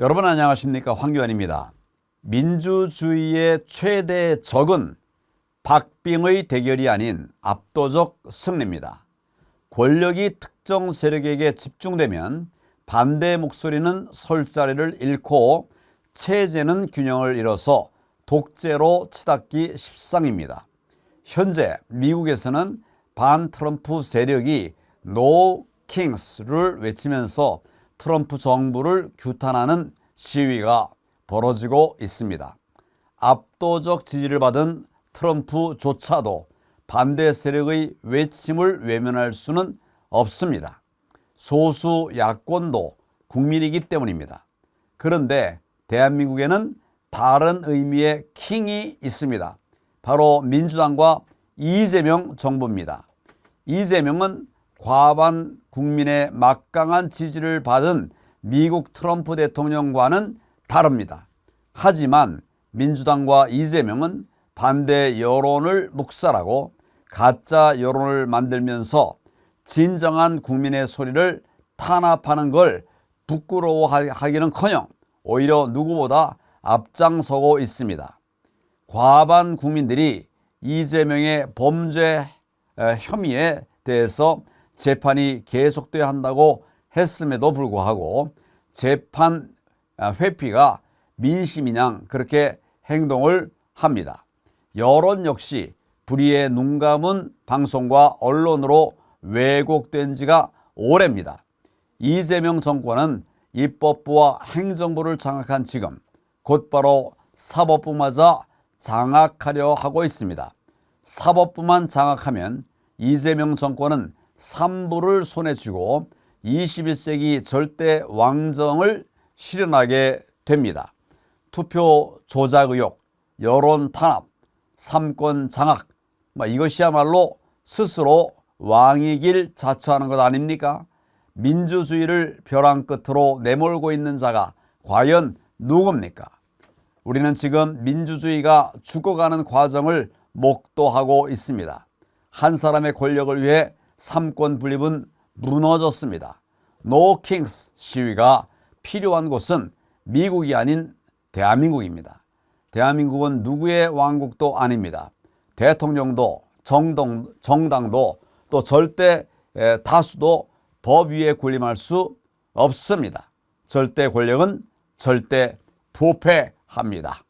여러분 안녕하십니까 황교안입니다. 민주주의의 최대 적은 박빙의 대결이 아닌 압도적 승리입니다. 권력이 특정 세력에게 집중되면 반대 목소리는 설 자리를 잃고 체제는 균형을 잃어서 독재로 치닫기 십상입니다. 현재 미국에서는 반 트럼프 세력이 노 킹스를 외치면서 트럼프 정부를 규탄하는 시위가 벌어지고 있습니다. 압도적 지지를 받은 트럼프조차도 반대 세력의 외침을 외면할 수는 없습니다. 소수 야권도 국민이기 때문입니다. 그런데 대한민국에는 다른 의미의 킹이 있습니다. 바로 민주당과 이재명 정부입니다. 이재명은 과반 국민의 막강한 지지를 받은 미국 트럼프 대통령과는 다릅니다. 하지만 민주당과 이재명은 반대 여론을 묵살하고 가짜 여론을 만들면서 진정한 국민의 소리를 탄압하는 걸 부끄러워하기는 커녕 오히려 누구보다 앞장서고 있습니다. 과반 국민들이 이재명의 범죄 에, 혐의에 대해서 재판이 계속돼야 한다고 했음에도 불구하고 재판 아, 회피가 민심이냥 그렇게 행동을 합니다. 여론 역시 불의의 눈 감은 방송과 언론으로 왜곡된 지가 오래입니다. 이재명 정권은 입법부와 행정부를 장악한 지금 곧바로 사법부마저 장악하려 하고 있습니다. 사법부만 장악하면 이재명 정권은 3부를 손에 쥐고 21세기 절대 왕정을 실현하게 됩니다. 투표 조작 의혹, 여론 탄압, 삼권 장악, 뭐 이것이야말로 스스로 왕의 길 자처하는 것 아닙니까? 민주주의를 벼랑 끝으로 내몰고 있는 자가 과연 누굽니까? 우리는 지금 민주주의가 죽어가는 과정을 목도하고 있습니다. 한 사람의 권력을 위해 삼권 분립은 무너졌습니다. 노 킹스 시위가 필요한 곳은 미국이 아닌 대한민국입니다. 대한민국은 누구의 왕국도 아닙니다. 대통령도 정당, 정당도 또 절대 에, 다수도 법 위에 군림할 수 없습니다. 절대 권력은 절대 부패합니다.